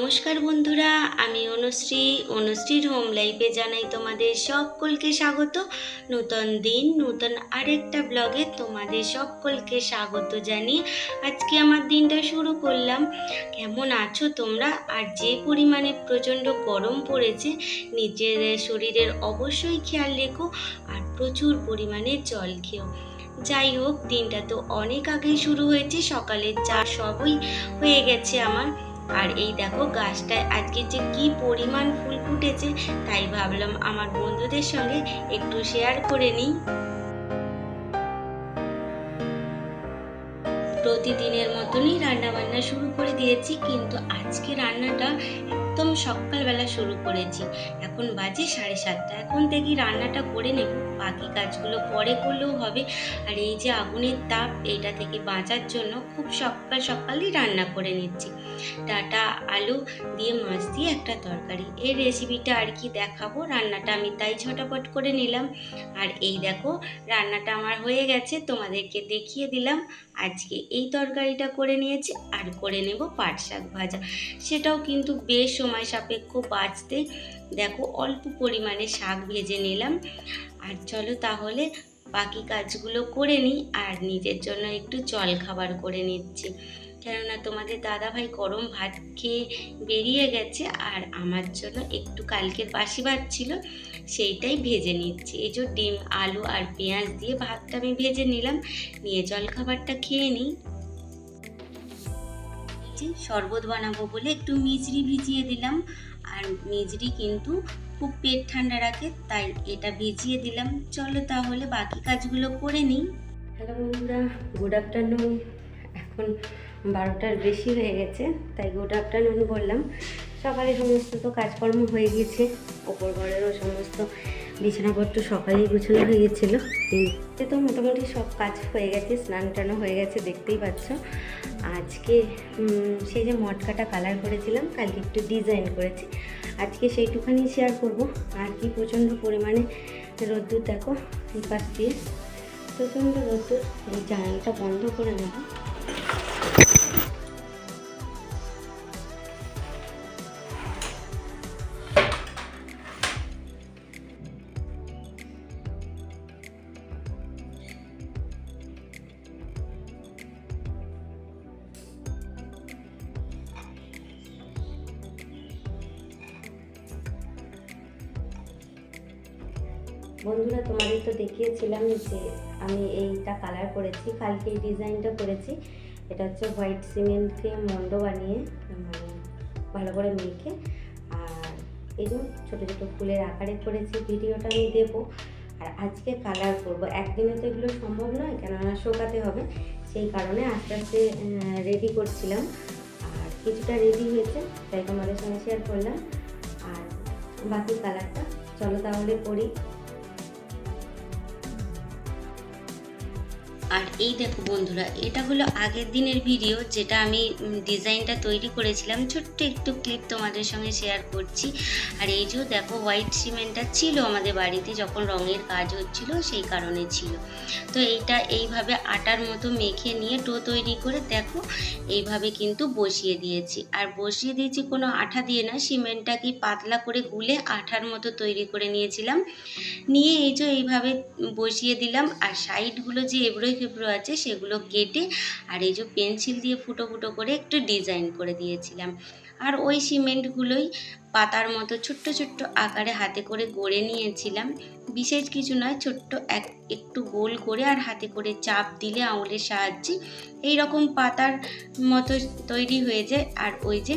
নমস্কার বন্ধুরা, আমি অনুশ্রী। অনুশ্রীর হোম লাইফে জানাই তোমাদের সকলকে স্বাগত। নূতন দিন, নূতন আরেকটা ব্লগে তোমাদের সকলকে স্বাগত জানিয়ে আজকে আমার দিনটা শুরু করলাম। কেমন আছো তোমরা? আর যে পরিমাণে প্রচণ্ড গরম পড়েছে, নিজের শরীরের অবশ্যই খেয়াল রেখো আর প্রচুর পরিমাণে জল খেও। যাই হোক, দিনটা তো অনেক আগেই শুরু হয়েছে, সকালের চা সবই হয়ে গেছে আমার। আর এই দেখো গাছটায় আজকে যে কি পরিমাণ ফুল ফুটেছে, তাই ভাবলাম আমার বন্ধুদের সঙ্গে একটু শেয়ার করে নিই। প্রতিদিনের মতনই রান্না বান্না শুরু করে দিয়েছি, কিন্তু আজকে রান্নাটা একদম সকালবেলা শুরু করেছি। এখন বাজে সাড়ে সাতটা, এখন থেকেই রান্নাটা করে নেব। বাকি কাজগুলো পরে করলেও হবে। আর এই যে আগুনের তাপ এইটা থেকে বাঁচার জন্য খুব সকাল সকালই রান্না করে নিচ্ছি। ডাটা, আলু দিয়ে মাছ দিয়ে একটা তরকারি। এই রেসিপিটা আর কি দেখাবো? রান্নাটা আমি তাই ঝটাপট করে নিলাম। আর এই দেখো, রান্নাটা আমার হয়ে গেছে। তোমাদেরকে দেখিয়ে দিলাম। আজকে এই তরকারিটা করে নিয়েছি। আর করে নেব পাট শাক ভাজা। সেটাও কিন্তু বেশ সময় সাপেক্ষ বাঁচতে। দেখো, অল্প পরিমাণে শাক ভেজে নিলাম। আর চলো তাহলে বাকি কাজগুলো করে নিই আর নিজের জন্য একটু জল খাবার করে নিচ্ছি। কেননা তোমাদের দাদাভাই গরম ভাত খেয়ে বেরিয়ে গেছে আর আমার জন্য একটু কালকের বাসি ভাত ছিল সেইটাই ভেজে নিচ্ছি। এই যে ডিম, আলু আর পেঁয়াজ দিয়ে ভাতটা আমি ভেজে নিলাম, নিয়ে জল খাবারটা খেয়ে নিই। শরবত বানাবো বলে একটু মিজরি ভিজিয়ে দিলাম। আর মিজরি কিন্তু খুব পেট ঠান্ডা রাখে, তাই এটা ভিজিয়ে দিলাম। চলো তাহলে বাকি কাজগুলো করে নিই। হ্যালো বন্ধুরা গুড আফটারনুন এখন বারোটার বেশি হয়ে গেছে, তাই গুড আফটারনুন বললাম। সকালে সমস্ত তো কাজকর্ম হয়ে গিয়েছে, ওপর ঘরেরও সমস্ত বিছানাপত্র সকালেই গুছানো হয়ে গেছিল কিন্তু তো মোটামুটি সব কাজ হয়ে গেছে, স্নান টানো হয়ে গেছে, দেখতেই পাচ্ছ। আজকে সেই যে মটকাটা কালার করেছিলাম, কালকে একটু ডিজাইন করেছি। আজকে সেইটুখানি শেয়ার করব। আর কি প্রচণ্ড পরিমাণে রোদ্দুর দেখো, এই পাশ দিয়ে। প্রচণ্ড রোদ্দুর, এই জানালাটা বন্ধ করে নেব। বন্ধুরা তোমাদের তো দেখিয়েছিলাম যে আমি এইটা কালার করেছি, কালকে এই ডিজাইনটা করেছি। এটা হচ্ছে হোয়াইট সিমেন্টকে মন্ড বানিয়ে মানে ভালো করে মেখে। আর এই যে ছোটো ছোটো ফুলের আকারে করেছি, ভিডিওটা আমি দেবো। আর আজকে কালার করব। একদিনে তো এগুলো সম্ভব নয়, কেননা শোকাতে হবে। সেই কারণে আস্তে আস্তে রেডি করছিলাম। আর কিছুটা রেডি হয়েছে, তাই তোমাদের সঙ্গে শেয়ার করলাম। আর বাকি কালারটা চলো তাহলে করি আর এই দেখো বন্ধুরা, এটা হলো আগের দিনের ভিডিও যেটা আমি ডিজাইনটা তৈরি করেছিলাম। ছোট্ট একটু ক্লিপ তোমাদের সঙ্গে শেয়ার করছি। আর এই যে দেখো হোয়াইট সিমেন্টটা ছিল আমাদের বাড়িতে যখন রঙের কাজ হচ্ছিল, সেই কারণে ছিল। তো এইটা এইভাবে আটার মতো মেখে নিয়ে টো তৈরি করে দেখো, এইভাবে কিন্তু বসিয়ে দিয়েছি। আর বসিয়ে দিয়েছি কোনো আঠা দিয়ে না সিমেন্টটাকে পাতলা করে গুলে আঠার মতো তৈরি করে নিয়েছিলাম। নিয়ে এই যে এইভাবে বসিয়ে দিলাম। আর সাইডগুলো যে এবড়ো খেবড়ো আছে, সেগুলো কেটে আর এই যে পেন্সিল দিয়ে ফুটো ফুটো করে একটু ডিজাইন করে দিয়েছিলাম। আর ওই সিমেন্টগুলোই পাতার মতো ছোট্ট ছোট্ট আকারে হাতে করে গড়ে নিয়েছিলাম। বিশেষ কিছু নয়, ছোট্ট এক, একটু গোল করে আর হাতে করে চাপ দিলে আঙুলের সাহায্যে এই রকম পাতার মতো তৈরি হয়ে যায়। আর ওই যে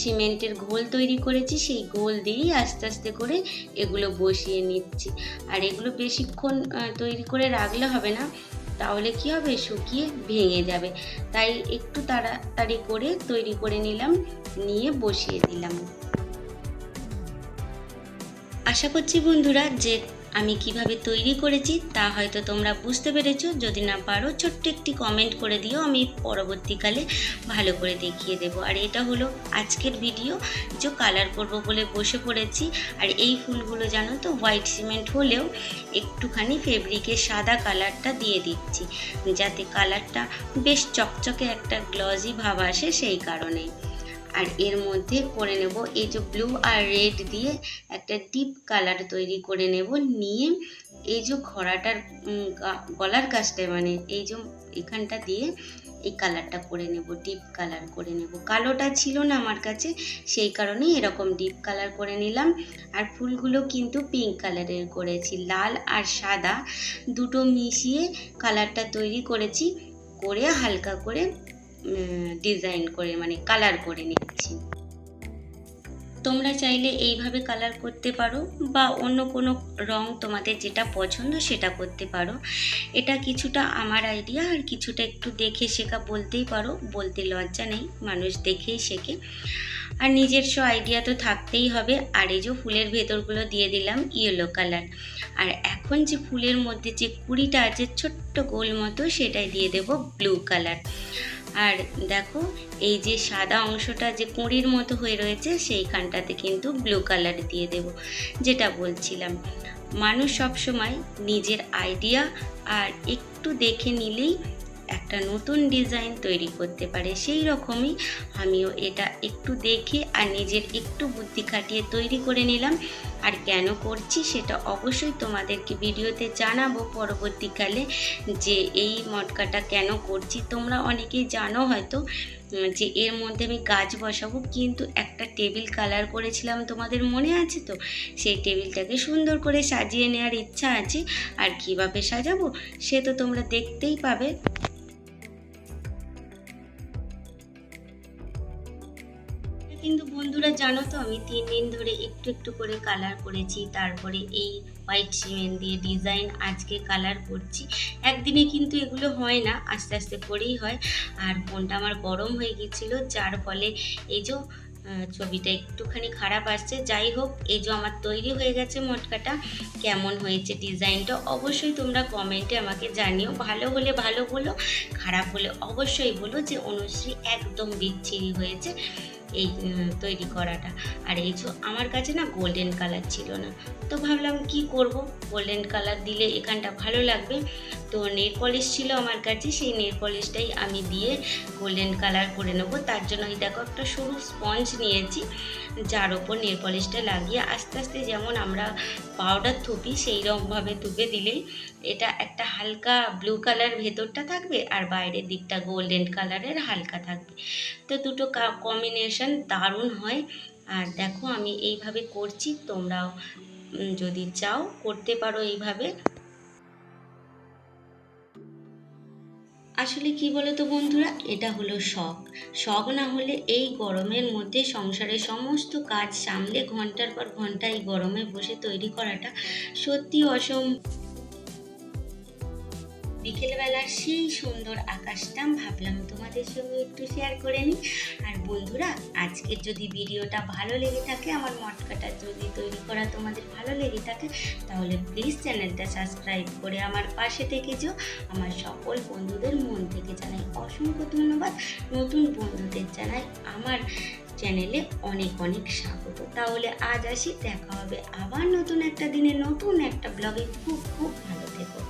সিমেন্টের ঘোল তৈরি করেছি, সেই ঘোল দিয়েই আস্তে আস্তে করে এগুলো বসিয়ে নিচ্ছি। আর এগুলো বেশিক্ষণ তৈরি করে রাখলে হবে না। তাহলে কি হবে? শুকিয়ে ভেঙে যাবে। তাই একটু তাড়াতাড়ি করে তৈরি করে নিলাম, নিয়ে বসিয়ে দিলাম। আশা করছি বন্ধুরা যে আমি কীভাবে তৈরি করেছি তা হয়তো তোমরা বুঝতে পেরেছ। যদি না পারো, ছোট্ট একটি কমেন্ট করে দিও, আমি পরবর্তীকালে ভালো করে দেখিয়ে দেব। আর এটা হলো আজকের ভিডিও যে কালার করব বলে বসে পড়েছি। আর এই ফুলগুলো জানো তো হোয়াইট সিমেন্ট হলেও একটুখানি ফেব্রিকের সাদা কালারটা দিয়ে দিচ্ছি। যাতে কালারটা বেশ চকচকে একটা গ্লজি ভাব আসে সেই কারণে। আর এর মধ্যে করে নেব এই যে ব্লু আর রেড দিয়ে একটা ডিপ কালার তৈরি করে নেব। নিয়ে এই যে গা- গলার কাজটায় মানে এই যে এখানটা দিয়ে এই কালারটা করে নেব ডিপ কালার করে নেব। কালোটা ছিল না আমার কাছে, সেই কারণেই এরকম ডিপ কালার করে নিলাম। আর ফুলগুলো কিন্তু পিঙ্ক কালারের করেছি, লাল আর সাদা দুটো মিশিয়ে কালারটা তৈরি করেছি, করে হালকা করে ডিজাইন করে মানে কালার করে নিচ্ছি। তোমরা চাইলে এইভাবে কালার করতে পারো বা অন্য কোনো রং তোমাদের যেটা পছন্দ সেটা করতে পারো। এটা কিছুটা আমার আইডিয়া আর কিছুটা একটু দেখে শেখা বলতেই পারো। বলতে লজ্জা নেই, মানুষ দেখেই শেখে। আর নিজস্ব আইডিয়া তো থাকতেই হবে। আর এই যে ফুলের ভেতরগুলো দিয়ে দিলাম ইয়েলো কালার আর এখন যে ফুলের মধ্যে যে কুড়িটা আছে ছোট্ট গোল মতো সেটাই দিয়ে দেব ব্লু কালার আর দেখো, এই যে সাদা অংশটা যে কুঁড়ির মতো হয়ে রয়েছে সেইখানটাতে কিন্তু ব্লু কালার দিয়ে দেব, যেটা বলছিলাম। মানুষ সবসময় নিজের আইডিয়া আর একটু দেখে নিলেই একটা নতুন ডিজাইন তৈরি করতে পারে, সেই রকমই আমিও এটা একটু দেখে আর নিজের একটু বুদ্ধি খাটিয়ে তৈরি করে নিলাম। আর কেন করছি সেটা অবশ্যই তোমাদেরকে ভিডিওতে জানাব পরবর্তীকালে যে এই মটকাটা কেন করছি। তোমরা অনেকেই জানো হয়তো যে এর মধ্যে আমি গাছ বসাবো, কিন্তু একটা টেবিল কালার করেছিলাম তোমাদের মনে আছে তো? সেই টেবিলটাকে সুন্দর করে সাজিয়ে নেওয়ার ইচ্ছা আছে। আর কীভাবে সাজাবো সে তো তোমরা দেখতেই পাবে। কিন্তু বন্ধুরা জানো তো, আমি তিন দিন ধরে একটু একটু করে কালার করেছি। তারপরে এই হোয়াইট সিমেন্ট দিয়ে ডিজাইন আজকে কালার করছি। একদিনে কিন্তু এগুলো হয় না, আস্তে আস্তে করেই হয়। আর ফোনটা আমার গরম হয়ে গিয়েছিল যার ফলে এই যে ছবিটা একটুখানি খারাপ আসছে। যাই হোক, এই যে আমার তৈরি হয়ে গেছে মটকাটা, কেমন হয়েছে ডিজাইনটা অবশ্যই তোমরা কমেন্টে আমাকে জানিও। ভালো হলে ভালো বলো, খারাপ হলে অবশ্যই বলো যে অনুশ্রী একদম বিচ্ছিরি হয়েছে। এই তৈরি করাটা। আর এই আমার কাছে না গোল্ডেন কালার ছিল না। তো ভাবলাম কি করব? গোল্ডেন কালার দিলে এখানটা ভালো লাগবে। তো নেল পলিশ ছিল আমার কাছে, সেই নেল পলিশটাই আমি দিয়ে গোল্ডেন কালার করে নেব। তার জন্য এই দেখো একটা সরু স্পঞ্জ নিয়েছি, যার ওপর নেল পলিশটা লাগিয়ে আস্তে আস্তে যেমন আমরা পাউডার থুপি, সেই রকমভাবে তুপে দিলেই এটা একটা হালকা ব্লু কালার ভেতরটা থাকবে আর বাইরের দিকটা গোল্ডেন কালারের হালকা থাকবে। তো দুটো কম্বিনেশন দারুণ হয়। আর দেখো আমি এইভাবে করছি, তোমরাও যদি চাও করতে পারো এইভাবে। আসলে কি বলো তো বন্ধুরা, এটা হলো শখ। শখ না হলে এই গরমের মধ্যে সংসারের সমস্ত কাজ সামলে ঘণ্টার পর ঘণ্টা এই গরমে বসে তৈরি করাটা সত্যি অসম বিকেলবেলার সেই সুন্দর আকাশটা ভাবলাম তোমাদের সঙ্গে একটু শেয়ার করে নিই। আর বন্ধুরা, আজকের যদি ভিডিওটা ভালো লেগে থাকে, আমার মটকাটা যদি তৈরি করা তোমাদের ভালো লেগে থাকে, তাহলে প্লিজ চ্যানেলটা সাবস্ক্রাইব করে আমার পাশে থেকে যেও। আমার সকল বন্ধুদের মন থেকে জানাই অসংখ্য ধন্যবাদ। নতুন বন্ধুদের জানাই আমার চ্যানেলে অনেক অনেক স্বাগত। তাহলে আজ আসি, দেখা হবে আবার নতুন একটা দিনে, নতুন একটা ব্লগে খুব খুব ভালো থেকো।